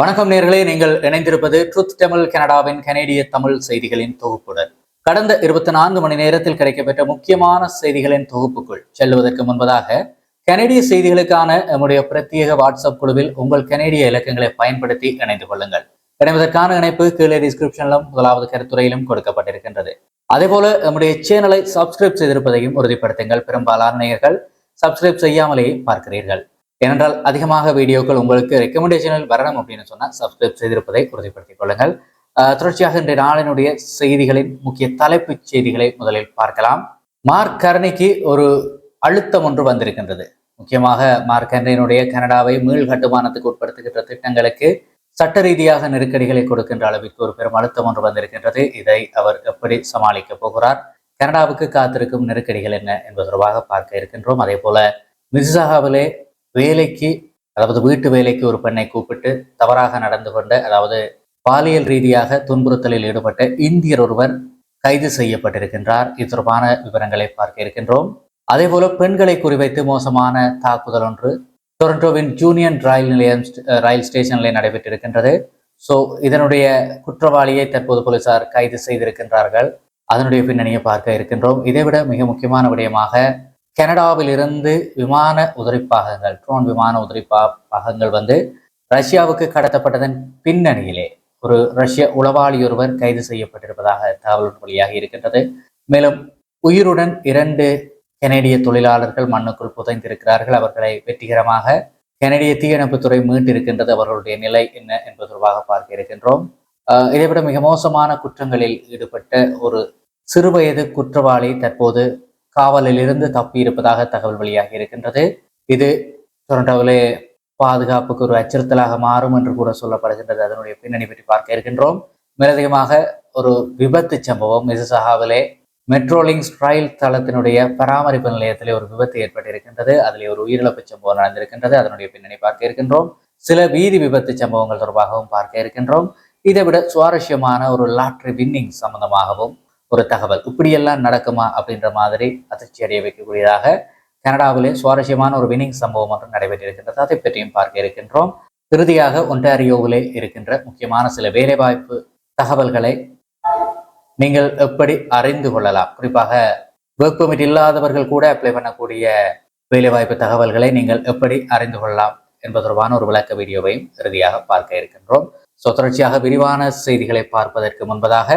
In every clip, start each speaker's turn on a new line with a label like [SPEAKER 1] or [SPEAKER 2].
[SPEAKER 1] வணக்கம் நேர்களே நீங்கள் இணைந்திருப்பது ட்ரூத் தமிழ் கனடாவின் கனேடிய தமிழ் செய்திகளின் தொகுப்புடன். கடந்த இருபத்தி நான்கு மணி நேரத்தில் கிடைக்கப்பெற்ற முக்கியமான செய்திகளின் தொகுப்புக்குள் செல்வதற்கு முன்பதாக கனேடிய செய்திகளுக்கான நம்முடைய பிரத்யேக வாட்ஸ்அப் குழுவில் உங்கள் கனேடிய இலக்கங்களை பயன்படுத்தி இணைந்து கொள்ளுங்கள். இணைவதற்கான இணைப்பு கீழே டிஸ்கிரிப்ஷனிலும் முதலாவது கருத்துறையிலும் கொடுக்கப்பட்டிருக்கின்றது. அதேபோல நம்முடைய சேனலை சப்ஸ்கிரைப் செய்திருப்பதையும் உறுதிப்படுத்துங்கள். பெரும்பாலான நேயர்கள் சப்ஸ்கிரைப் செய்யாமலேயே பார்க்கிறீர்கள். ஏனென்றால் அதிகமாக வீடியோக்கள் உங்களுக்கு ரெக்கமெண்டேஷனில் வரணும் அப்படின்னு சொன்னால் சப்ஸ்கிரைப் செய்திருப்பதை உறுதிப்படுத்திக் கொள்ளுங்கள். தொடர்ச்சியாக இன்றைய நாளினுடைய செய்திகளின் முக்கிய தலைப்புச் செய்திகளை முதலில் பார்க்கலாம். மார்க் கரணிக்கு ஒரு அழுத்தம் ஒன்று வந்திருக்கின்றது. முக்கியமாக மார்க் கரணியினுடைய கனடாவை மீள் கட்டுமானத்துக்கு உட்படுத்துகின்ற திட்டங்களுக்கு சட்ட ரீதியாக நெருக்கடிகளை கொடுக்கின்ற அளவிற்கு ஒரு பெரும் அழுத்தம் ஒன்று வந்திருக்கின்றது. இதை அவர் எப்படி சமாளிக்க போகிறார்? கனடாவுக்கு காத்திருக்கும் நெருக்கடிகள் என்ன என்பது தொடர்பாக பார்க்க இருக்கின்றோம். அதே போல மிர்சாகாவிலே வேலைக்கு அதாவது வீட்டு வேலைக்கு ஒரு பெண்ணை கூப்பிட்டு தவறாக நடந்து கொண்ட அதாவது பாலியல் ரீதியாக துன்புறுத்தலில் ஈடுபட்ட இந்தியர் ஒருவர் கைது செய்யப்பட்டிருக்கின்றார். இது தொடர்பான விவரங்களை பார்க்க இருக்கின்றோம். அதேபோல பெண்களை குறிவைத்து மோசமான தாக்குதல் ஒன்று டொரண்டோவின் ஜூனியன் ரயில் நிலையம் ரயில் ஸ்டேஷனில் நடைபெற்றிருக்கின்றது. ஸோ இதனுடைய குற்றவாளியை தற்போது போலீசார் கைது செய்திருக்கின்றார்கள். அதனுடைய பின்னணியை பார்க்க இருக்கின்றோம். இதைவிட மிக முக்கியமான விடயமாக கனடாவிலிருந்து விமான உதிரிப்பாகங்கள் ட்ரோன் விமான உதிரிப்பா பாகங்கள் வந்து ரஷ்யாவுக்கு கடத்தப்பட்டதன் பின்னணியிலே ஒரு ரஷ்ய உளவாளி ஒருவர் கைது செய்யப்பட்டிருப்பதாக தகவல் வழியாக இருக்கின்றது. மேலும் உயிருடன் இரண்டு கெனடிய தொழிலாளர்கள் மண்ணுக்குள் புதைந்திருக்கிறார்கள். அவர்களை வெற்றிகரமாக கனடிய தீயணைப்புத்துறை மீட்டிருக்கின்றது. அவர்களுடைய நிலை என்ன என்பது தொடர்பாக பார்க்க இருக்கின்றோம். இதைவிட மிக மோசமான குற்றங்களில் ஈடுபட்ட ஒரு சிறுவயது குற்றவாளி தற்போது காவலில் இருந்து தப்பி இருப்பதாக தகவல் வெளியாகி இருக்கின்றது. இது டொரண்டோவிலே பாதுகாப்புக்கு ஒரு அச்சுறுத்தலாக மாறும் என்று கூட சொல்லப்படுகின்றது. அதனுடைய பின்னணி பற்றி பார்க்க இருக்கின்றோம். மேலதிகமாக ஒரு விபத்து சம்பவம். மிசிசாகாவிலே மெட்ரோலிங்ஸ் ரயில் தளத்தினுடைய பராமரிப்பு நிலையத்திலே ஒரு விபத்து ஏற்பட்டிருக்கின்றது. அதிலே ஒரு உயிரிழப்பு சம்பவம் நடந்திருக்கின்றது. அதனுடைய பின்னணி பார்க்க இருக்கின்றோம். சில வீதி விபத்து சம்பவங்கள் தொடர்பாகவும் பார்க்க இருக்கின்றோம். இதை விட சுவாரஸ்யமான ஒரு லாட்ரி வின்னிங் சம்பந்தமாகவும் ஒரு தகவல். இப்படியெல்லாம் நடக்குமா அப்படின்ற மாதிரி அதிர்ச்சி அடைய வைக்கக்கூடியதாக கனடாவிலே சுவாரஸ்யமான ஒரு வின்னிங் சம்பவம் ஒன்று நடைபெற்றிருக்கின்றது. அதை பற்றியும் பார்க்க இருக்கின்றோம். இறுதியாக ஒன்டாரியோவிலே இருக்கின்ற முக்கியமான சில வேலைவாய்ப்பு தகவல்களை நீங்கள் எப்படி அறிந்து கொள்ளலாம்? குறிப்பாக ஒர்க் பெர்மிட் இல்லாதவர்கள் கூட அப்ளை பண்ணக்கூடிய வேலைவாய்ப்பு தகவல்களை நீங்கள் எப்படி அறிந்து கொள்ளலாம் என்பது தொடர்பான ஒரு விளக்க வீடியோவையும் இறுதியாக பார்க்க இருக்கின்றோம். ஸோ தொடர்ச்சியாக விரிவான செய்திகளை பார்ப்பதற்கு முன்பதாக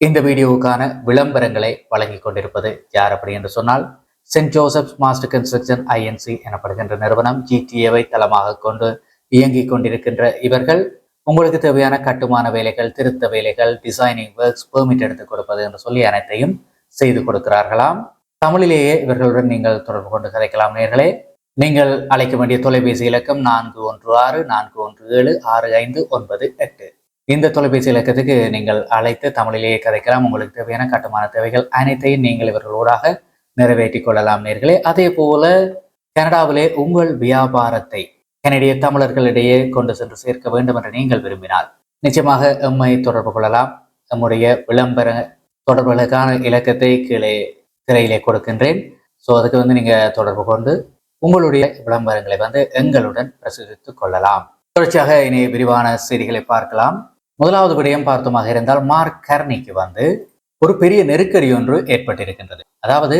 [SPEAKER 1] இந்த வீடியோவுக்கான விளம்பரங்களை வழங்கிக் கொண்டிருப்பது யார் அப்படி என்று சொன்னால் Saint Joseph's master construction INC எனப்படுகின்ற நிறுவனம் ஜிடிஏவை தளமாக கொண்டு இயங்கிக் கொண்டிருக்கின்ற இவர்கள் உங்களுக்கு தேவையான கட்டுமான வேலைகள் திருத்த வேலைகள் டிசைனிங் ஒர்க்ஸ் பெர்மிட் எடுத்து கொடுப்பது என்று சொல்லி அனைத்தையும் செய்து கொடுக்கிறார்களாம். தமிழிலேயே இவர்களுடன் நீங்கள் தொடர்பு கொண்டு கதைக்கலாம் நேர்களே. நீங்கள் அழைக்க வேண்டிய தொலைபேசி இலக்கம் நான்கு ஒன்று ஆறு நான்கு ஒன்று ஏழு ஆறு ஐந்து ஒன்பது எட்டு. இந்த தொலைபேசி இலக்கத்துக்கு நீங்கள் அழைத்து தமிழிலேயே கதைக்கலாம். உங்களுக்கு தேவையான கட்டுமான தேவைகள் அனைத்தையும் நீங்கள் இவர்களோடாக நிறைவேற்றிக் கொள்ளலாம் நேர்களே. அதே போல கனடாவிலே உங்கள் வியாபாரத்தை கனடிய தமிழர்களிடையே கொண்டு சென்று சேர்க்க வேண்டும் என்று நீங்கள் விரும்பினால் நிச்சயமாக எம்மை தொடர்பு கொள்ளலாம். நம்முடைய விளம்பர தொடர்புகளுக்கான இலக்கத்தை கீழே திரையிலே கொடுக்கின்றேன். ஸோ அதுக்கு வந்து நீங்க தொடர்பு கொண்டு உங்களுடைய விளம்பரங்களை வந்து எங்களுடன் பிரசுரித்துக் கொள்ளலாம். தொடர்ச்சியாக இனி விரிவான செய்திகளை பார்க்கலாம். முதலாவது விடயம் பார்த்தோமாக இருந்தால் மார்க் கர்னிக்கு வந்து ஒரு பெரிய நெருக்கடி ஒன்று ஏற்பட்டிருக்கின்றது. அதாவது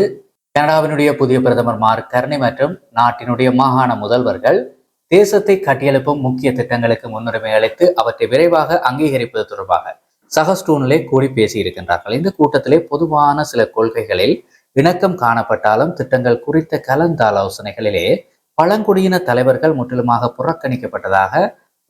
[SPEAKER 1] கனடாவினுடைய புதிய பிரதமர் மார்க் கர்னி மற்றும் நாட்டினுடைய மாகாண முதல்வர்கள் தேசத்தை கட்டியெழுப்பும் முக்கிய திட்டங்களுக்கு முன்னுரிமை அளித்து அவற்றை விரைவாக அங்கீகரிப்பது தொடர்பாக சகஸ்டூனிலே கூடி பேசியிருக்கின்றார்கள். இந்த கூட்டத்திலே பொதுவான சில கொள்கைகளில் இணக்கம் காணப்பட்டாலும் திட்டங்கள் குறித்த கலந்தாலோசனைகளிலே பழங்குடியின தலைவர்கள் முற்றிலுமாக புறக்கணிக்கப்பட்டதாக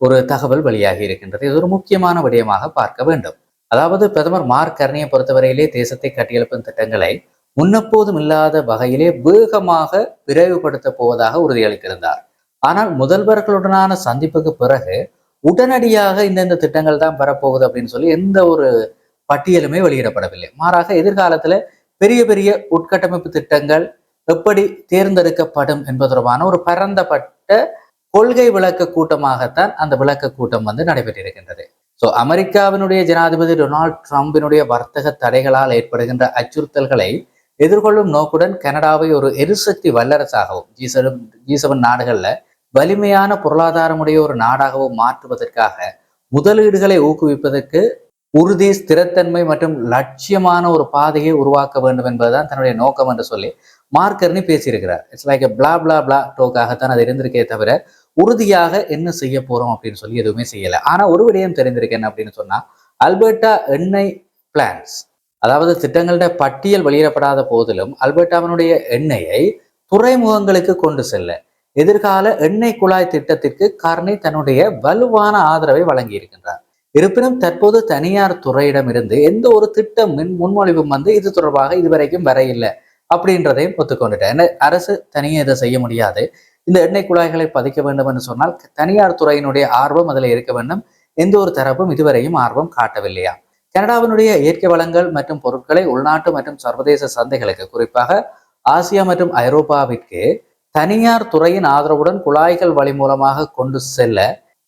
[SPEAKER 1] ஒரு தகவல் வெளியாகி இருக்கின்றது. இது ஒரு முக்கியமான விடயமாக பார்க்க வேண்டும். அதாவது பிரதமர் மார்க் கர்னியை பொறுத்தவரையிலே தேசத்தை கட்டியெழுப்பும் திட்டங்களை முன்னப்போதும் இல்லாத வகையிலே வேகமாக விரைவுபடுத்த போவதாக உறுதியளித்திருந்தார். ஆனால் முதல்வர்களுடனான சந்திப்புக்கு பிறகு உடனடியாக இந்தந்த திட்டங்கள் தான் வரப்போகுது அப்படின்னு சொல்லி எந்த ஒரு பட்டியலுமே வெளியிடப்படவில்லை. மாறாக எதிர்காலத்துல பெரிய பெரிய உட்கட்டமைப்பு திட்டங்கள் எப்படி தேர்ந்தெடுக்கப்படும் என்பது தொடர்பான ஒரு பரந்தப்பட்ட கொள்கை விளக்க கூட்டமாகத்தான் அந்த விளக்க கூட்டம் வந்து நடைபெற்றிருக்கின்றது. ஸோ அமெரிக்காவினுடைய ஜனாதிபதி டொனால்ட் ட்ரம்பினுடைய வர்த்தக தடைகளால் ஏற்படுகின்ற அச்சுறுத்தல்களை எதிர்கொள்ளும் நோக்குடன் கனடாவை ஒரு எரிசக்தி வல்லரசாகவும் ஜி செவன் ஜி செவன் வலிமையான பொருளாதாரமுடைய ஒரு நாடாகவும் மாற்றுவதற்காக முதலீடுகளை ஊக்குவிப்பதற்கு உறுதி ஸ்திரத்தன்மை மற்றும் லட்சியமான ஒரு பாதையை உருவாக்க வேண்டும் என்பதுதான் தன்னுடைய நோக்கம் என்று சொல்லி மார்க்கர்னு பேசியிருக்கிறார். இட்ஸ் லைக் பிளா பிளா பிளா டோக்காகத்தான் அது இருந்திருக்கே தவிர உறுதியாக என்ன செய்ய போறோம் அப்படின்னு சொல்லி எதுவுமே செய்யலை. ஆனா ஒரு விடயம் தெரிந்திருக்கேன் அப்படின்னு சொன்னா அல்பர்டா எண்ணெய் பிளான்ஸ் அதாவது திட்டங்களோட பட்டியல் வெளியிடப்படாத போதிலும் அல்பர்டாவினுடைய எண்ணெயை துறைமுகங்களுக்கு கொண்டு செல்ல எதிர்கால எண்ணெய் குழாய் திட்டத்திற்கு கார்னி தன்னுடைய வலுவான ஆதரவை வழங்கி இருக்கின்றார் இருப்பினும் தற்போது தனியார் துறையிடமிருந்து எந்த ஒரு திட்டம் மின் முன்மொழிவும் வந்து இது தொடர்பாக இதுவரைக்கும் வரையில்லை அப்படின்றதையும் ஒத்துக்கொண்டுட்டேன். அரசு தனியே இதை செய்ய முடியாது. இந்த எண்ணெய் குழாய்களை பதிக்க வேண்டும் என்று சொன்னால் தனியார் துறையினுடைய ஆர்வம் அதில் இருக்க வேண்டும். எந்த ஒரு தரப்பும் இதுவரையும் ஆர்வம் காட்டவில்லையா? கனடாவினுடைய இயற்கை வளங்கள் மற்றும் பொருட்களை உள்நாட்டு மற்றும் சர்வதேச சந்தைகளுக்கு குறிப்பாக ஆசியா மற்றும் ஐரோப்பாவிற்கு தனியார் துறையின் ஆதரவுடன் குழாய்கள் வழி மூலமாக கொண்டு செல்ல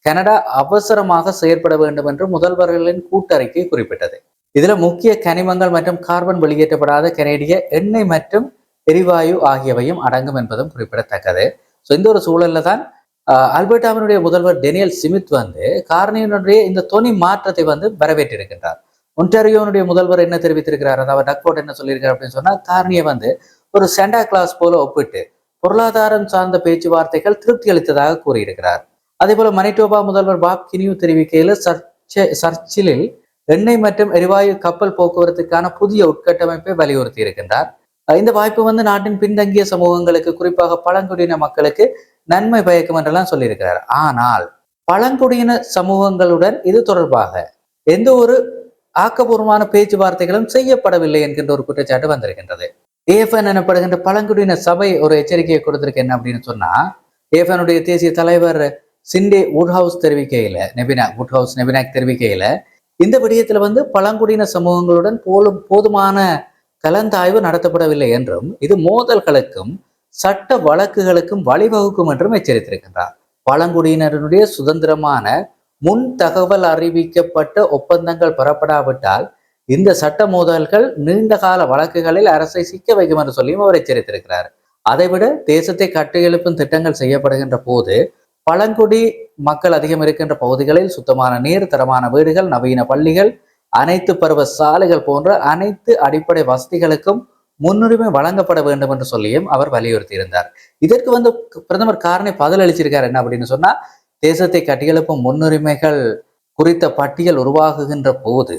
[SPEAKER 1] கனடா அவசரமாக செயற்பட வேண்டும் என்று முதல்வர்களின் கூட்டறிக்கை குறிப்பிட்டது. இதுல முக்கிய கனிமங்கள் மற்றும் கார்பன் வெளியேற்றப்படாத கனேடிய எண்ணெய் மற்றும் எரிவாயு ஆகியவையும் அடங்கும் என்பதும் குறிப்பிடத்தக்கது. ஸோ இந்த ஒரு சூழல்ல தான் அல்பர்டாவினுடைய முதல்வர் டெனியல் சிமித் வந்து கார்னியினுடைய இந்த தொனி மாற்றத்தை வந்து வரவேற்றிருக்கின்றார். ஒன்டாரியோனுடைய முதல்வர் என்ன தெரிவித்திருக்கிறார்? அதாவது டக்போர்ட் என்ன சொல்லியிருக்கார் அப்படின்னு சொன்னா கார்னியை வந்து ஒரு சென்டா கிளாஸ் போல ஒப்பிட்டு பொருளாதாரம் சார்ந்த பேச்சுவார்த்தைகள் திருப்தி அளித்ததாக கூறியிருக்கிறார். அதே போல மணிட்டோபா முதல்வர் பாப் கினியூ தெரிவிக்கையில் சர்ச்ச சர்ச்சிலில் எண்ணெய் மற்றும் எரிவாயு கப்பல் போக்குவரத்துக்கான புதிய உட்கட்டமைப்பை வலியுறுத்தி இருக்கின்றார் இந்த வாய்ப்பு வந்து நாட்டின் பின்தங்கிய சமூகங்களுக்கு குறிப்பாக பழங்குடியின மக்களுக்கு நன்மை பயக்கும் என்றெல்லாம் சொல்லியிருக்கிறார். ஆனால் பழங்குடியின சமூகங்களுடன் இது தொடர்பாக எந்த ஒரு ஆக்கப்பூர்வமான பேச்சுவார்த்தைகளும் செய்யப்படவில்லை என்கின்ற ஒரு குற்றச்சாட்டு வந்திருக்கின்றது. ஏஃபன் எனப்படுகின்ற பழங்குடியின சபை ஒரு எச்சரிக்கையை கொடுத்திருக்கு என்ன அப்படின்னு சொன்னா ஏஃபனுடைய தேசிய தலைவர் சிண்டே வுட்ஹவுஸ் தெரிவிக்கையில நெபினா வுட்ஹவுஸ் நெபினாக் தெரிவிக்கையில இந்த விடயத்துல வந்து பழங்குடியின சமூகங்களுடன் போலும் போதுமான கலந்தாய்வு நடத்தப்படவில்லை என்றும் இது மோதல்களுக்கும் சட்ட வழக்குகளுக்கும் வழிவகுக்கும் என்றும் எச்சரித்திருக்கின்றார். பழங்குடியினருடைய சுதந்திரமான முன் தகவல் அறிவிக்கப்பட்ட ஒப்பந்தங்கள் பெறப்படாவிட்டால் இந்த சட்ட மோதல்கள் நீண்ட கால வழக்குகளில் அரசை சிக்க வைக்கும் என்று சொல்லியும் அவர் எச்சரித்திருக்கிறார். அதைவிட தேசத்தை கட்டியெழுப்பும் திட்டங்கள் செய்யப்படுகின்ற போது பழங்குடி மக்கள் அதிகம் இருக்கின்ற பகுதிகளில் சுத்தமான நீர் தரமான வீடுகள் நவீன பள்ளிகள் அனைத்து பருவ சாலைகள் போன்ற அனைத்து அடிப்படை வசதிகளுக்கும் முன்னுரிமை வழங்கப்பட வேண்டும் என்று சொல்லியும் அவர் வலியுறுத்தி இருந்தார் இதற்கு வந்து பிரதமர் காரணை பதில் அளிச்சிருக்கார். என்ன அப்படின்னு சொன்னா தேசத்தை கட்டியெழுப்பும் முன்னுரிமைகள் குறித்த பட்டியல் உருவாகுகின்ற போது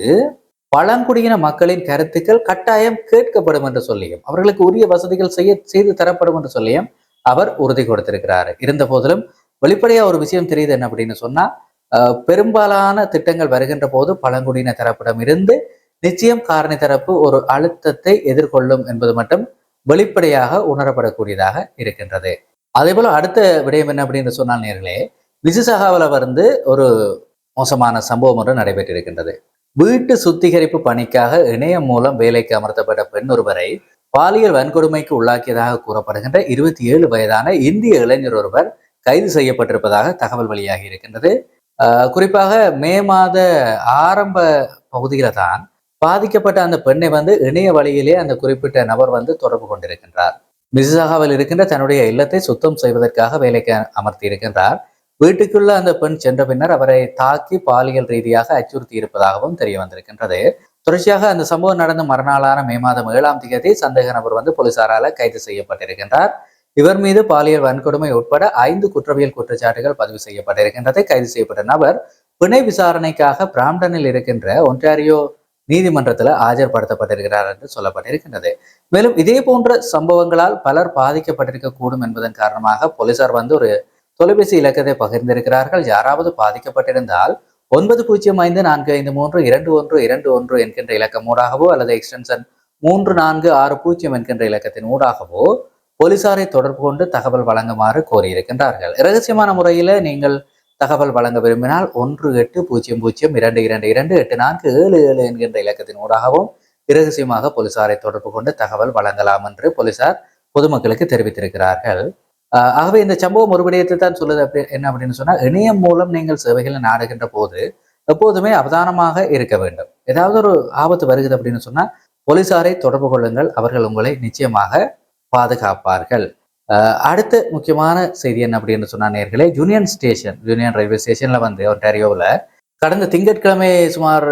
[SPEAKER 1] பழங்குடியின மக்களின் கருத்துக்கள் கட்டாயம் கேட்கப்படும் என்று சொல்லியும் அவர்களுக்கு உரிய வசதிகள் செய்ய செய்து தரப்படும் என்று சொல்லியும் அவர் உறுதி கொடுத்திருக்கிறார். இருந்த போதிலும் வெளிப்படையா ஒரு விஷயம் தெரியுது என்ன அப்படின்னு சொன்னா பெரும்பாலான திட்டங்கள் வருகின்ற போது பழங்குடியின தரப்பிடம் இருந்து நிச்சயம் காரணி தரப்பு ஒரு அழுத்தத்தை எதிர்கொள்ளும் என்பது மட்டும் வெளிப்படையாக உணரப்படக்கூடியதாக இருக்கின்றது. அதே போல அடுத்த விடயம் என்ன அப்படின்னு சொன்னால் நேர்களே விசுசகாவில் வந்து ஒரு மோசமான சம்பவம் ஒன்று நடைபெற்றிருக்கின்றது. வீட்டு சுத்திகரிப்பு பணிக்காக இணையம் மூலம் வேலைக்கு அமர்த்தப்பட்ட பெண் ஒருவரை பாலியல் வன்கொடுமைக்கு உள்ளாக்கியதாக கூறப்படுகின்ற இருபத்தி ஏழு வயதான இந்திய இளைஞர் ஒருவர் கைது செய்யப்பட்டிருப்பதாக தகவல் வெளியாகி இருக்கின்றது. குறிப்பாக மே மாத ஆரம்ப பகுதியில தான் பாதிக்கப்பட்ட அந்த பெண்ணை வந்து இணைய வழியிலே அந்த குறிப்பிட்ட நபர் வந்து தொடர்பு கொண்டிருக்கின்றார். மிசிசாகாவில் இருக்கின்ற தன்னுடைய இல்லத்தை சுத்தம் செய்வதற்காக வேலைக்கு அமர்த்தி இருக்கின்றார். வீட்டுக்குள்ள அந்த பெண் சென்ற பின்னர் அவரை தாக்கி பாலியல் ரீதியாக அச்சுறுத்தி இருப்பதாகவும் தெரிய வந்திருக்கின்றது. தொடர்ச்சியாக அந்த சம்பவம் நடந்த மறுநாளான மே மாதம் ஏழாம் தேதி சந்தேக நபர் வந்து போலீசாரால கைது செய்யப்பட்டிருக்கின்றார். இவர் மீது பாலியல் வன்கொடுமை உட்பட ஐந்து குற்றவியல் குற்றச்சாட்டுகள் பதிவு செய்யப்பட்டிருக்கின்றது. கைது செய்யப்பட்ட நபர் பிணை விசாரணைக்காக பிராம்டனில் இருக்கின்ற ஒன்டாரியோ நீதிமன்றத்தில் ஆஜர்படுத்தப்பட்டிருக்கிறார் என்று சொல்லப்பட்டிருக்கின்றது. மேலும் இதே போன்ற சம்பவங்களால் பலர் பாதிக்கப்பட்டிருக்க கூடும் என்பதன் காரணமாக போலீசார் வந்து ஒரு தொலைபேசி இலக்கத்தை பகிர்ந்திருக்கிறார்கள். யாராவது பாதிக்கப்பட்டிருந்தால் ஒன்பது பூஜ்ஜியம் ஐந்து நான்கு ஐந்து மூன்று இரண்டு ஒன்று இரண்டு ஒன்று என்கின்ற இலக்கம் ஊடாகவோ அல்லது எக்ஸ்டென்ஷன் மூன்று நான்கு ஆறு பூஜ்ஜியம் என்கின்ற இலக்கத்தின் ஊடாகவோ போலீசாரை தொடர்பு கொண்டு தகவல் வழங்குமாறு கோரியிருக்கின்றார்கள். ரகசியமான முறையில் நீங்கள் தகவல் வழங்க விரும்பினால் ஒன்று எட்டு பூஜ்ஜியம் பூஜ்ஜியம் இரண்டு இரண்டு இரண்டு எட்டு நான்கு ஏழு ஏழு என்கின்ற இலக்கத்தின் ஊடாகவும் இரகசியமாக போலீசாரை தொடர்பு கொண்டு தகவல் வழங்கலாம் என்று போலீசார் பொதுமக்களுக்கு தெரிவித்திருக்கிறார்கள். ஆகவே இந்த சம்பவம் ஒரு விடயத்தை தான் சொல்லுது அப்படி என்ன அப்படின்னு சொன்னால் இணையம் மூலம் நீங்கள் சேவைகளை நாடுகின்ற போது எப்போதுமே அவதானமாக இருக்க வேண்டும். ஏதாவது ஒரு ஆபத்து வருகிறது அப்படின்னு சொன்னால் போலீசாரை தொடர்பு கொள்ளுங்கள். அவர்கள் உங்களை நிச்சயமாக பாதுகாப்பார்கள். அடுத்த முக்கியமான செய்தி என்ன அப்படின்னு சொன்னா நேர்களே யூனியன் ஸ்டேஷன் யூனியன் ரயில்வே ஸ்டேஷன்ல வந்து ஒன்டாரியோவில் கடந்த திங்கட்கிழமை சுமார்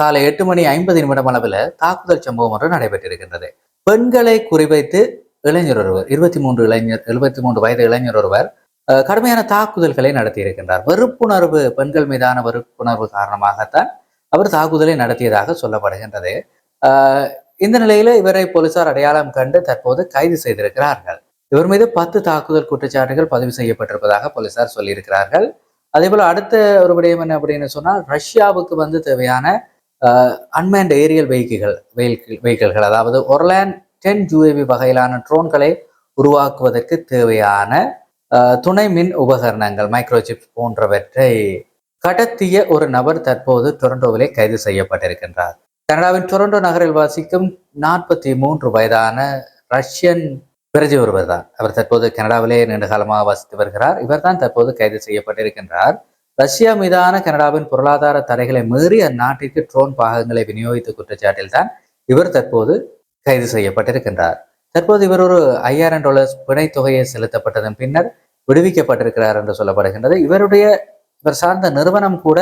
[SPEAKER 1] காலை எட்டு மணி ஐம்பது நிமிடம் அளவில் தாக்குதல் சம்பவம் ஒன்று நடைபெற்றிருக்கின்றது. பெண்களை குறிவைத்து இளைஞர் ஒருவர் இருபத்தி மூன்று இளைஞர் எழுபத்தி மூன்று வயது இளைஞர் ஒருவர் கடுமையான தாக்குதல்களை நடத்தியிருக்கின்றார். வெறுப்புணர்வு பெண்கள் மீதான வெறுப்புணர்வு காரணமாகத்தான் அவர் தாக்குதலை நடத்தியதாக சொல்லப்படுகின்றது. இந்த நிலையில இவரை போலீசார் அடையாளம் கண்டு தற்போது கைது செய்திருக்கிறார்கள். இவர் மீது பத்து தாக்குதல் குற்றச்சாட்டுகள் பதிவு செய்யப்பட்டிருப்பதாக போலீசார் சொல்லியிருக்கிறார்கள். அதே போல அடுத்த ஒரு விடயம் என்ன அப்படின்னு சொன்னால் ரஷ்யாவுக்கு வந்து தேவையான அன்மேண்ட் ஏரியல் வெஹிக்கிள் வெஹிக்கிள்கள் அதாவது ஒர்லேண்ட் டென் ஜூஏவி வகையிலான ட்ரோன்களை உருவாக்குவதற்கு தேவையான துணை மின் உபகரணங்கள் மைக்ரோசிப்ஸ் போன்றவற்றை கடத்திய ஒரு நபர் தற்போது டொரண்டோவிலே கைது செய்யப்பட்டிருக்கின்றார். கனடாவின் டொரண்டோ நகரில் வாசிக்கும் நாற்பத்தி மூன்று வயதான ரஷ்யன் பிரஜை ஒருவர் தான். அவர் தற்போது கனடாவிலே நீண்ட காலமாக வசித்து வருகிறார். இவர்தான் தற்போது கைது செய்யப்பட்டிருக்கின்றார். ரஷ்யா மீதான கனடாவின் பொருளாதார தடைகளை மீறி அந்நாட்டிற்கு ட்ரோன் பாகங்களை விநியோகித்த குற்றச்சாட்டில் தான் இவர் தற்போது கைது செய்யப்பட்டிருக்கின்றார். தற்போது இவர் ஒரு ஐயாயிரம் டாலர்ஸ் பிணை தொகையை செலுத்தப்பட்டதன் பின்னர் விடுவிக்கப்பட்டிருக்கிறார் என்று சொல்லப்படுகின்றது. இவருடைய இவர் சார்ந்த நிறுவனம் கூட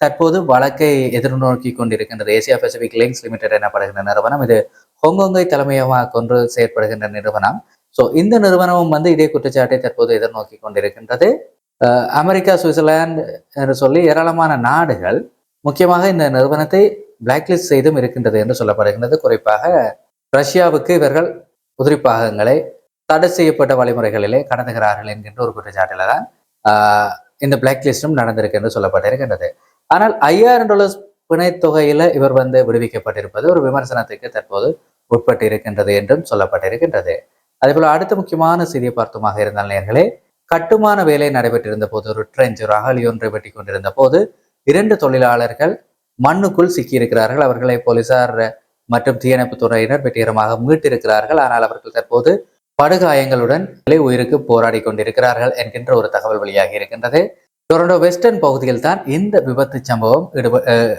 [SPEAKER 1] தற்போது வழக்கை எதிர்நோக்கி கொண்டிருக்கின்றது. ஏசியா பசிபிக் லிங்க்ஸ் லிமிடெட் எனப்படுகின்ற நிறுவனம். இது ஹொங்கொங்கை தலைமையமாக கொண்டு செயற்படுகின்ற நிறுவனம். ஸோ இந்த நிறுவனமும் வந்து இதே குற்றச்சாட்டை தற்போது எதிர்நோக்கி கொண்டிருக்கின்றது. அமெரிக்கா சுவிட்சர்லாந்து என்று சொல்லி ஏராளமான நாடுகள் முக்கியமாக இந்த நிறுவனத்தை பிளாக்லிஸ்ட் செய்தும் இருக்கின்றது என்று சொல்லப்படுகின்றது. குறிப்பாக ரஷ்யாவுக்கு இவர்கள் உதிரிப்பாகங்களை தடை செய்யப்பட்ட வழிமுறைகளிலே கடந்துகிறார்கள் என்கின்ற ஒரு குற்றச்சாட்டில் தான் இந்த பிளாக் லிஸ்டும் நடந்திருக்கு என்று சொல்லப்பட்டிருக்கின்றது. ஆனால் ஐயாயிரம் டாலர்ஸ் பிணைத்தொகையில இவர் வந்து விடுவிக்கப்பட்டிருப்பது ஒரு விமர்சனத்துக்கு தற்போது உட்பட்டு இருக்கின்றது என்றும் சொல்லப்பட்டிருக்கின்றது. அதேபோல அடுத்த முக்கியமான செய்தியை பார்த்துமாக இருந்தால் நேர்களே கட்டுமான வேலை நடைபெற்றிருந்த போது ஒரு ட்ரெஞ்ச் ஒரு அகழி ஒன்றை வெட்டி கொண்டிருந்த போது இரண்டு தொழிலாளர்கள் மண்ணுக்குள் சிக்கியிருக்கிறார்கள். அவர்களை போலீசார் மற்றும் தீயணைப்பு துறையினர் வெற்றிகரமாக மீட்டிருக்கிறார்கள். ஆனால் அவர்கள் தற்போது படுகாயங்களுடன் விலை உயிருக்கு போராடி கொண்டிருக்கிறார்கள் என்கின்ற ஒரு தகவல் வெளியாகி இருக்கின்றது. டொரண்டோ வெஸ்டர்ன் பகுதியில் தான் இந்த விபத்து சம்பவம்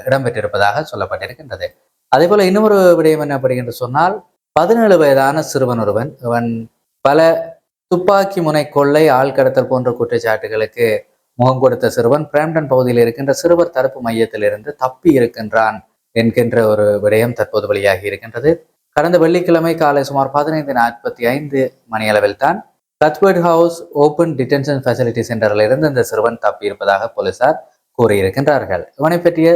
[SPEAKER 1] இடம்பெற்றிருப்பதாக சொல்லப்பட்டிருக்கின்றது. அதே போல இன்னொரு விடயம் என்ன அப்படி என்று சொன்னால் பதினேழு வயதான சிறுவன் ஒருவன் இவன் பல துப்பாக்கி முனை கொள்ளை ஆள்கடத்தல் போன்ற குற்றச்சாட்டுகளுக்கு முகம் கொடுத்த சிறுவன் பிரேம்டன் பகுதியில் இருக்கின்ற சிறுவர் தடுப்பு மையத்திலிருந்து தப்பி இருக்கின்றான் என்கின்ற ஒரு விடயம் தற்போது வெளியாகி இருக்கின்றது. கடந்த வெள்ளிக்கிழமை காலை சுமார் பதினைந்து நாற்பத்தி ஐந்து மணியளவில் தான் Cuthbert house open detention facility சென்டரில் இருந்து இந்த சிறுவன் தப்பியிருப்பதாக போலீசார் கூறியிருக்கின்றார்கள். இவனை பற்றிய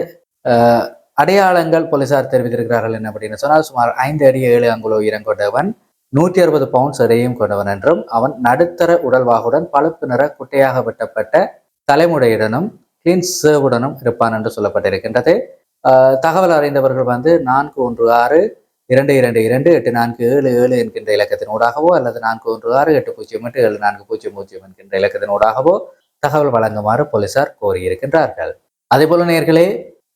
[SPEAKER 1] அடையாளங்கள் போலீசார் தெரிவித்திருக்கிறார்கள் என்ன அப்படின்னு சொன்னால் சுமார் ஐந்து அடி ஏழு அங்குல உயரம் கொண்டவன் நூற்றி அறுபது பவுண்ட்ஸ் எடையும் கொண்டவன் என்றும் அவன் நடுத்தர உடல்வாகுடன் பழுப்பு நிற குட்டையாக வெட்டப்பட்ட தலைமுடையுடனும் கிளீன் சேவுடனும் இருப்பான் என்று சொல்லப்பட்டிருக்கின்றது. தகவல் அறிந்தவர்கள் வந்து நான்கு ஒன்று ஆறு இரண்டு இரண்டு இரண்டு எட்டு நான்கு ஏழு ஏழு என்கின்ற இலக்கத்தினூடாகவோ அல்லது நான்கு ஒன்று ஆறு எட்டு பூஜ்ஜியம் எட்டு ஏழு நான்கு பூஜ்ஜியம் பூஜ்ஜியம் என்கின்ற இலக்கத்தினூடாகவோ தகவல் வழங்குமாறு போலீசார் கோரியிருக்கின்றார்கள். அதேபோல நேர்களே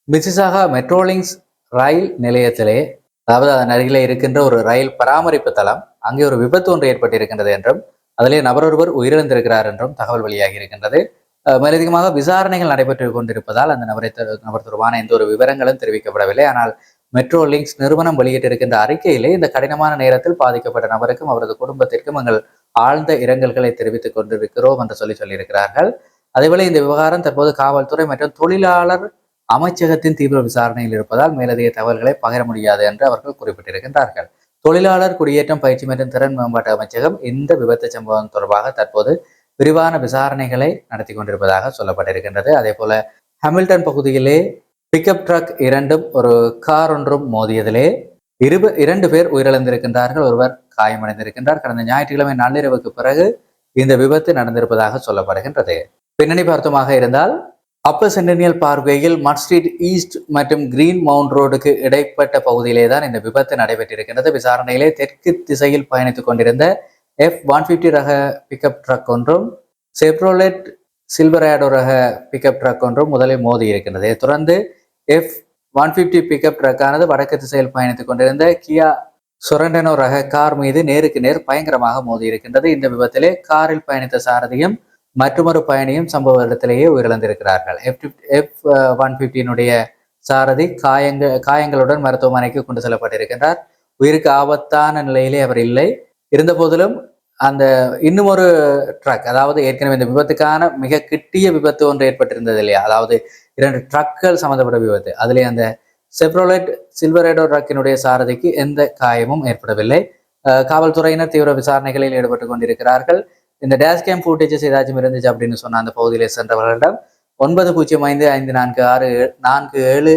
[SPEAKER 1] மிசிசாகா மெட்ரோலிங்ஸ் ரயில் நிலையத்திலே அதாவது அதன் அருகிலே இருக்கின்ற ஒரு ரயில் பராமரிப்பு தளம் அங்கே ஒரு விபத்து ஒன்று ஏற்பட்டிருக்கின்றது என்றும் அதிலே நபர் ஒருவர் உயிரிழந்திருக்கிறார் என்றும் தகவல் வெளியாகி இருக்கின்றது. மேலதிகமாக விசாரணைகள் நடைபெற்று கொண்டிருப்பதால் அந்த நபரை நபர் தொடர்பான எந்த ஒரு விவரங்களும் தெரிவிக்கப்படவில்லை. ஆனால் மெட்ரோ லிங்க்ஸ் நிறுவனம் வெளியிட்டிருக்கின்ற அறிக்கையிலே இந்த கடினமான நேரத்தில் பாதிக்கப்பட்ட நபருக்கும் அவரது குடும்பத்திற்கும் எங்கள் ஆழ்ந்த இரங்கல்களை தெரிவித்துக் கொண்டிருக்கிறோம் என்று சொல்லி சொல்லியிருக்கிறார்கள். அதேவேளை இந்த விவகாரம் தற்போது காவல்துறை மற்றும் தொழிலாளர் அமைச்சகத்தின் தீவிர விசாரணையில் இருப்பதால் மேலதிக தகவல்களை பகிர முடியாது என்று அவர்கள் குறிப்பிட்டிருக்கின்றார்கள். தொழிலாளர் குடியேற்றம் பயிற்சி மற்றும் திறன் மேம்பாட்டு அமைச்சகம் இந்த விபத்து சம்பவம் தொடர்பாக தற்போது விரிவான விசாரணைகளை நடத்தி கொண்டிருப்பதாக சொல்லப்பட்டிருக்கின்றது. அதே போல ஹாமில்டன் பகுதியிலே பிக்கப் ட்ரக் இரண்டும் ஒரு கார் ஒன்றும் மோதியதிலே. இருப இரண்டு பேர் உயிரிழந்திருக்கின்றார்கள். ஒருவர் காயமடைந்திருக்கின்றார். கடந்த ஞாயிற்றுக்கிழமை நள்ளிரவுக்கு பிறகு இந்த விபத்து நடந்திருப்பதாக சொல்லப்படுகின்றது. பின்னணி பார்த்தமாக இருந்தால் அப்பர் சென்டனியல் பார்வையில் மட் ஸ்ட்ரீட் ஈஸ்ட் மற்றும் கிரீன் மவுண்ட் ரோடுக்கு இடைப்பட்ட பகுதியிலே தான் இந்த விபத்து நடைபெற்றிருக்கின்றது. விசாரணையிலே தெற்கு திசையில் பயணித்துக் கொண்டிருந்த எஃப் ஒன் ஃபிஃப்டி ரக பிக்கப் ட்ரக் ஒன்றும் செப்ரோலெட் சில்வராடோ ரக பிக்கப் ட்ரக் ஒன்றும் முதலில் மோதி இருக்கின்றது தொடர்ந்து எஃப் ஒன் ஃபிஃப்டி பிக்கப் ட்ரக்கானது வடக்கு திசையில் பயணித்துக் கொண்டிருந்த கியா சுரண்டனோ ரக கார் மீது நேருக்கு நேர் பயங்கரமாக மோதி இருக்கின்றது. இந்த விபத்திலே காரில் பயணித்த சாரதியும் மற்றொரு பயணியும் சம்பவ இடத்திலேயே உயிரிழந்திருக்கிறார்கள். எஃப் எஃப் ஒன் ஃபிஃப்டியினுடைய சாரதி காயங்க காயங்களுடன் மருத்துவமனைக்கு கொண்டு செல்லப்பட்டிருக்கின்றார். உயிருக்கு ஆபத்தான நிலையிலே அவர் இல்லை. இருந்த போதிலும் அந்த இன்னும் ஒரு ட்ரக் அதாவது ஏற்கனவே இந்த விபத்துக்கான மிக கிட்டிய விபத்து ஒன்று ஏற்பட்டிருந்தது இல்லையா? அதாவது இரண்டு ட்ரக்குகள் சம்மந்தப்பட்ட விபத்து. அதிலே அந்த செப்ரோலைட் சில்வரேடோ ட்ரக்கினுடைய சாரதிக்கு எந்த காயமும் ஏற்படவில்லை. காவல்துறையினர் தீவிர விசாரணைகளில் ஈடுபட்டு கொண்டிருக்கிறார்கள். இந்த டேஷ் கேம் ஃபுட்டேஜஸ் ஏதாச்சும் இருந்துச்சு அப்படின்னு சொன்ன அந்த பகுதியில் சென்றவர்களிடம் ஒன்பது பூஜ்ஜியம் ஐந்து ஐந்து நான்கு ஆறு நான்கு ஏழு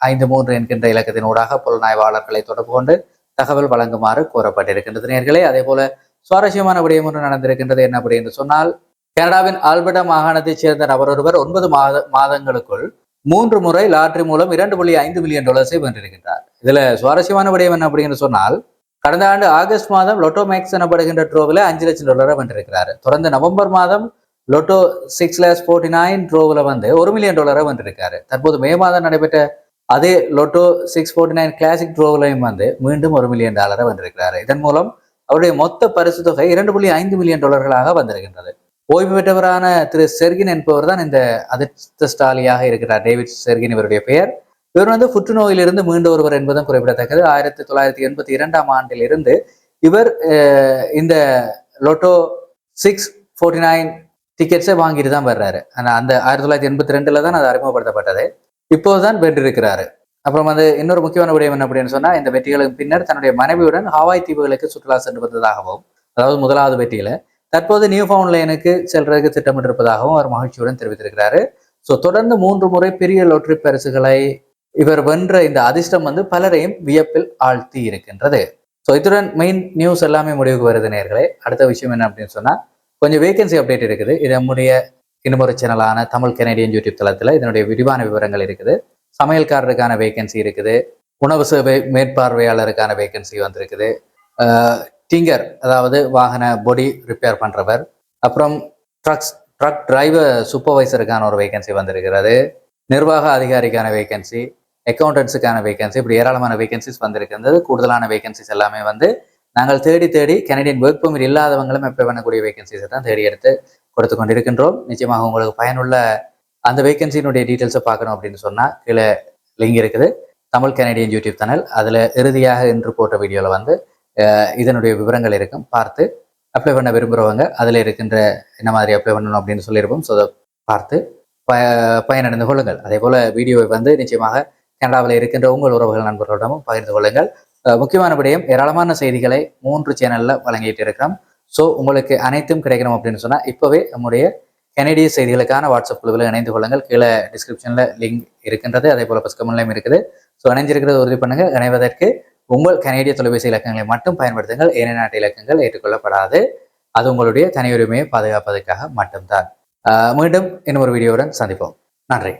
[SPEAKER 1] ஐந்து மூன்று என்கின்ற இலக்கத்தின் ஊடாக புலனாய்வாளர்களை தொடர்பு கொண்டு தகவல் வழங்குமாறு கோரப்பட்டிருக்கின்றது நேர்களே. அதே போல சுவாரஸ்யமான விடயம் ஒன்று நடந்திருக்கின்றது என்ன அப்படி என்று சொன்னால் கனடாவின் ஆல்பர்டா மாகாணத்தைச் சேர்ந்த நபர் ஒருவர் ஒன்பது மாத மாதங்களுக்குள் மூன்று முறை லாட்ரி மூலம் இரண்டு புள்ளி ஐந்து மில்லியன் டாலர்ஸை வென்றிருக்கின்றார். இதுல சுவாரஸ்யமான விடயம் என்ன அப்படின்னு சொன்னால் கடந்த ஆண்டு ஆகஸ்ட் மாதம் லொட்டோ மேக்ஸ் எனப்படுகின்ற ட்ரோவில் அஞ்சு லட்சம் டாலரை வென்றிருக்கிறார். தொடர்ந்து நவம்பர் மாதம் லொட்டோ சிக்ஸ் லேஸ் ஃபோர்ட்டி நைன் ட்ரோவில் வந்து ஒரு மில்லியன் டாலரை வென்றிருக்காரு தற்போது மே மாதம் நடைபெற்ற அதே Lotto six forty nine classic ட்ரோவிலையும் வந்து மீண்டும் ஒரு மில்லியன் டாலரை வென்றிருக்கிறாரு. இதன் மூலம் அவருடைய மொத்த பரிசு தொகை இரண்டு புள்ளி ஐந்து மில்லியன் டாலர்களாக வந்திருக்கின்றது. ஓய்வு பெற்றவரான திரு செர்கின் என்பவர் தான் இந்த அதிர்ஷ்டஸ்டாலியாக இருக்கிறார். டேவிட் செர்கின் இவருடைய பெயர். இவர் வந்து புற்றுநோயிலிருந்து மீண்டு ஒருவர் என்பதும் குறிப்பிடத்தக்கது. ஆயிரத்தி தொள்ளாயிரத்தி எண்பத்தி இரண்டாம் ஆண்டிலிருந்து இவர் இந்த லொட்டோ சிக்ஸ் ஃபோர்ட்டி நைன் டிக்கெட்ஸை வாங்கிட்டு தான் வர்றாரு. ஆனால் அந்த ஆயிரத்தி தொள்ளாயிரத்தி எண்பத்தி ரெண்டுல தான் அது அறிமுகப்படுத்தப்பட்டது. இப்போதுதான் வென்றிருக்கிறாரு. அப்புறம் வந்து இன்னொரு முக்கியமான விடயம் என்ன அப்படின்னு சொன்னா இந்த வெற்றிகளுக்கு பின்னர் தன்னுடைய மனைவியுடன் ஹவாய் தீவுகளுக்கு சுற்றுலா சென்று வந்ததாகவும் அதாவது முதலாவது வெற்றியில தற்போது நியூ ஃபவுண்ட்லேனுக்கு செல்றதுக்கு திட்டமிட்டிருப்பதாகவும் அவர் மகிழ்ச்சியுடன் தெரிவித்திருக்கிறாரு. ஸோ தொடர்ந்து மூன்று முறை பெரிய லோட்டரி பரிசுகளை இவர் வென்ற இந்த அதிர்ஷ்டம் வந்து பலரையும் வியப்பில் ஆழ்த்தி இருக்கின்றது. ஸோ இத்துடன் மெயின் நியூஸ் எல்லாமே முடிவுக்கு வருது நேர்களே. அடுத்த விஷயம் என்ன அப்படின்னு சொன்னா கொஞ்சம் வேகன்சி அப்டேட் இருக்குது. இது நம்முடைய இன்னமொரு சேனலான தமிழ் கெனடியன் யூடியூப் தளத்தில் இதனுடைய விரிவான விவரங்கள் இருக்குது. சமையல்காரருக்கான வேகன்சி இருக்குது. உணவு சேவை மேற்பார்வையாளருக்கான வேகன்சி வந்திருக்குது. டிங்கர் அதாவது வாகன பொடி ரிப்பேர் பண்ணுறவர் அப்புறம் ட்ரக்ஸ் ட்ரக் டிரைவர் சூப்பர்வைசருக்கான ஒரு வேகன்சி வந்திருக்கிறது. நிர்வாக அதிகாரிக்கான வேகன்சி அக்கௌண்டன்ஸுக்கான வேகன்சி இப்படி ஏராளமான வேகன்சிஸ் வந்திருக்கின்றது. கூடுதலான வேகன்சிஸ் எல்லாமே வந்து நாங்கள் தேடி தேடி கனடியன் ஒர்க் பெர்மிட் இல்லாதவங்களும் அப்ளை பண்ணக்கூடிய வேகன்சிஸை தான் தேடி எடுத்து கொடுத்து கொண்டிருக்கின்றோம். நிச்சயமாக உங்களுக்கு பயனுள்ள அந்த வேகன்சியினுடைய டீட்டெயில்ஸை பார்க்கணும் அப்படின்னு சொன்னால் கீழே லிங்க் இருக்குது. தமிழ் கனடியன் யூடியூப் சேனல் அதில் இறுதியாக இன்று போட்ட வீடியோவில் வந்து இதனுடைய விவரங்கள் இருக்கும். பார்த்து அப்ளை பண்ண விரும்புகிறவங்க அதில் இருக்கின்ற என்ன மாதிரி அப்ளை பண்ணணும் அப்படின்னு சொல்லியிருப்போம். ஸோ அதை பார்த்து ப பயனடைந்து கொள்ளுங்கள். அதே போல் வீடியோவை வந்து நிச்சயமாக கனடாவில் இருக்கின்ற உங்கள் உறவுகள் நண்பர்களிடமும் பகிர்ந்து கொள்ளுங்கள். முக்கியமானபடியும் முக்கியமான ஏராளமான செய்திகளை மூன்று சேனலில் வழங்கிட்டு இருக்கிறோம். ஸோ உங்களுக்கு அனைத்தும் கிடைக்கணும் அப்படின்னு சொன்னால் இப்போவே நம்முடைய கனடிய செய்திகளுக்கான வாட்ஸ்அப் குழுவில் இணைந்து கொள்ளுங்கள். கீழே டிஸ்கிரிப்ஷனில் லிங்க் இருக்கின்றது. அதே போல் பஸ்கமன்லையும் இருக்குது. ஸோ இணைஞ்சிருக்கிறது உறுதி பண்ணுங்கள் இணைவதற்கு உங்கள் கனேடிய தொலைபேசி இலக்கங்களை மட்டும் பயன்படுத்துங்கள். ஏனைய நாட்டு இலக்கங்கள் ஏற்றுக்கொள்ளப்படாது. அது உங்களுடைய தனியுரிமையை பாதுகாப்பதற்காக மட்டும்தான். மீண்டும் இன்னும் ஒரு வீடியோவுடன் சந்திப்போம். நன்றி.